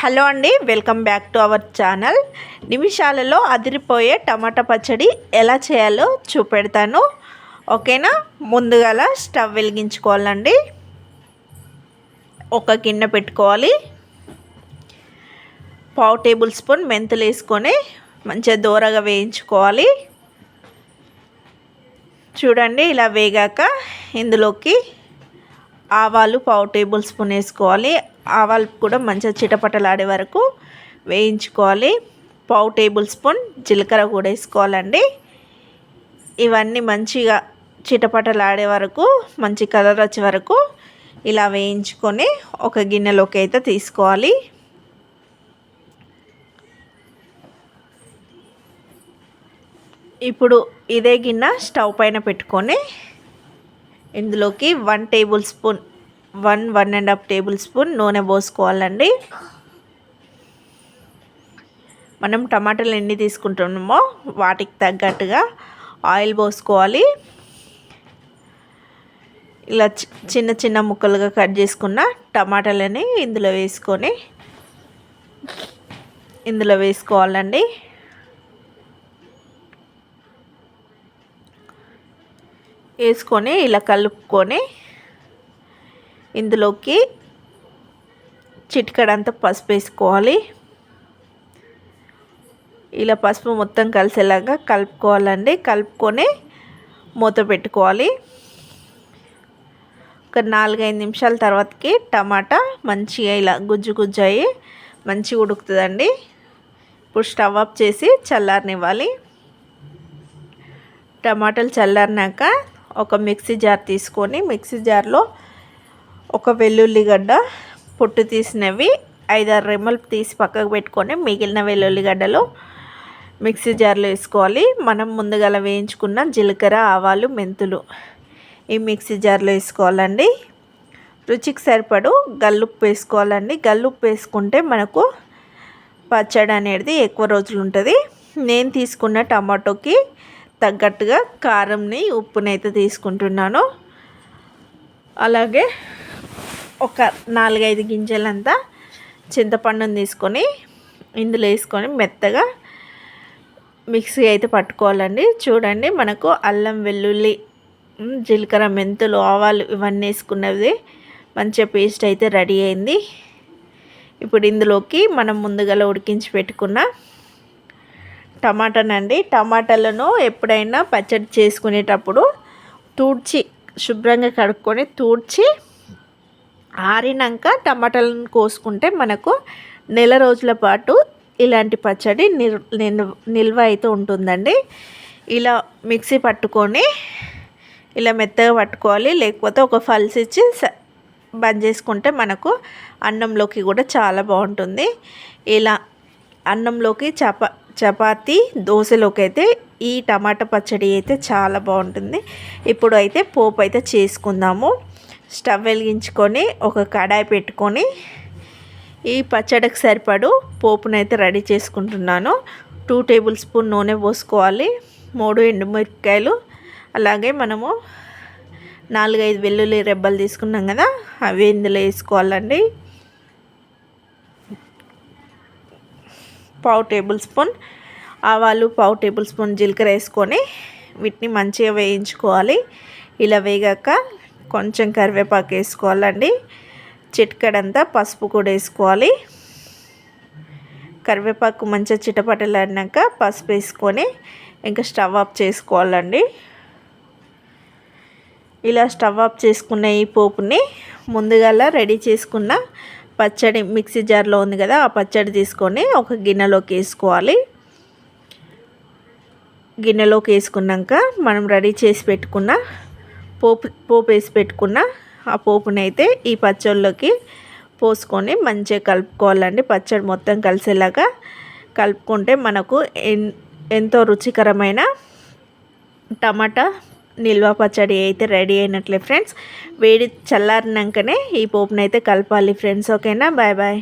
Hello అండి welcome back to our channel. నిమిషాలలో అదిరిపోయే టమాటా పచ్చడి ఎలా చేయాలో చూపెడతాను. ఓకేనా? ముందుగా స్టవ్ వెలిగించుకోవాలండి. ఒక గిన్నె పెట్టుకోవాలి. పావు టేబుల్ స్పూన్ మెంతులు వేసుకొని మంచిగా దూరగా వేయించుకోవాలి. చూడండి ఇలా వేగాక ఇందులోకి ఆవాలు పావు టేబుల్ స్పూన్ వేసుకోవాలి. ఆవాలు కూడా మంచిగా చిటపటలాడే వరకు వేయించుకోవాలి. పావు టేబుల్ స్పూన్ జీలకర్ర కూడా వేసుకోవాలండి. ఇవన్నీ మంచిగా చిటపటలాడే వరకు మంచి కలర్ వచ్చే వరకు ఇలా వేయించుకొని ఒక గిన్నెలోకి అయితే తీసుకోవాలి. ఇప్పుడు ఇదే గిన్నె స్టవ్ పైన పెట్టుకొని ఇందులోకి one tablespoon one one and half tablespoon నూనె పోసుకోవాలండి. మనం టమాటాలు ఎన్ని తీసుకుంటున్నామో వాటికి తగ్గట్టుగా ఆయిల్ పోసుకోవాలి. ఇలా చిన్న చిన్న ముక్కలుగా కట్ చేసుకున్న టమాటాలని ఇందులో వేసుకొని ఇందులో వేసుకోవాలండి. వేసుకొని ఇలా కలుపుకొని ఇందులోకి చిటికడంతా పసుపు వేసుకోవాలి. ఇలా పసుపు మొత్తం కలిసేలాగా కలుపుకోవాలండి. కలుపుకొని మూత పెట్టుకోవాలి. ఒక నాలుగైదు నిమిషాల తర్వాతకి టమాటా మంచిగా ఇలా గుజ్జు గుజ్జు అయ్యి మంచిగా ఉడుకుతుందండి. ఇప్పుడు స్టవ్ ఆఫ్ చేసి చల్లారనివ్వాలి. టమాటాలు చల్లారినాక ఒక మిక్సీ జార్ తీసుకొని మిక్సీ జార్లో ఒక వెల్లుల్లిగడ్డ పొట్టు తీసినవి ఐదారు రెమ్మలు తీసి పక్కకు పెట్టుకొని మిగిలిన వెల్లుల్లిగడ్డలు మిక్సీ జార్లో వేసుకోవాలి. మనం ముందుగా వేయించుకున్న జీలకర్ర ఆవాలు మెంతులు ఈ మిక్సీ జార్లో వేసుకోవాలండి. రుచికి సరిపడు గల్లుప్పు వేసుకోవాలండి. గల్లుప్పు వేసుకుంటే మనకు పచ్చడి అనేది ఎక్కువ రోజులు ఉంటుంది. నేను తీసుకున్న టమాటోకి తగ్గట్టుగా కారంని ఉప్పునైతే తీసుకుంటున్నాను. అలాగే ఒక నాలుగైదు గింజలంతా చింతపండుని తీసుకొని ఇందులో వేసుకొని మెత్తగా మిక్సీ అయితే పట్టుకోవాలండి. చూడండి మనకు అల్లం వెల్లుల్లి జీలకర్ర మెంతులు ఆవాలు ఇవన్నీ వేసుకున్నది మంచిగా పేస్ట్ అయితే రెడీ అయింది. ఇప్పుడు ఇందులోకి మనం ముందుగా ఉడికించి పెట్టుకున్న టమాటానండి. టమాటాలను ఎప్పుడైనా పచ్చడి చేసుకునేటప్పుడు తూడ్చి శుభ్రంగా కడుక్కొని తూడ్చి ఆరినాక టమాటాలను కోసుకుంటే మనకు నెల రోజుల పాటు ఇలాంటి పచ్చడి నిల్వ అయితే ఉంటుందండి. ఇలా మిక్సీ పట్టుకొని ఇలా మెత్తగా పట్టుకోవాలి. లేకపోతే ఒక ఫల్స్ ఇచ్చి బంద్ చేసుకుంటే మనకు అన్నంలోకి కూడా చాలా బాగుంటుంది. ఇలా అన్నంలోకి చపా చపాతి దోశలోకి అయితే ఈ టమాటా పచ్చడి అయితే చాలా బాగుంటుంది. ఇప్పుడు అయితే పోపు అయితే చేసుకుందాము. స్టవ్ వెలిగించుకొని ఒక కడాయి పెట్టుకొని ఈ పచ్చడికి సరిపడు పోపునైతే రెడీ చేసుకుంటున్నాను. టూ టేబుల్ స్పూన్ నూనె పోసుకోవాలి. మూడు ఎండుమిరపకాయలు. అలాగే మనము నాలుగైదు వెల్లుల్లి రెబ్బలు తీసుకున్నాం కదా అవి ఇందులో వేసుకోవాలండి. పావు టేబుల్ స్పూన్ ఆవాలు పావు టేబుల్ స్పూన్ జీలకర్ర వేసుకొని వీటిని మంచిగా వేయించుకోవాలి. ఇలా వేగాక కొంచెం కరివేపాకు వేసుకోవాలండి. చిట్కడంతా పసుపు కూడా వేసుకోవాలి. కరివేపాకు మంచిగా చిటపటలాడినాక పసుపు వేసుకొని ఇంకా స్టవ్ ఆఫ్ చేసుకోవాలండి. ఇలా స్టవ్ ఆఫ్ చేసుకున్న ఈ పోపుని ముందుగా రెడీ చేసుకున్న పచ్చడి మిక్సీ జార్లో ఉంది కదా ఆ పచ్చడి తీసుకొని ఒక గిన్నెలోకి వేసుకోవాలి. గిన్నెలోకి వేసుకున్నాక మనం రెడీ చేసి పెట్టుకున్న పోపు పోపు వేసి పెట్టుకున్న ఆ పోపునైతే ఈ పచ్చళ్ళలోకి పోసుకొని మంచిగా కలుపుకోవాలండి. పచ్చడి మొత్తం కలిసేలాగా కలుపుకుంటే మనకు ఎంతో రుచికరమైన టమాటా నిల్వ పచ్చడి అయితే రెడీ అయినట్లే ఫ్రెండ్స్. వేడి చల్లారినాకనే ఈ పోపునైతే కలపాలి ఫ్రెండ్స్. ఓకేనా? Bye bye.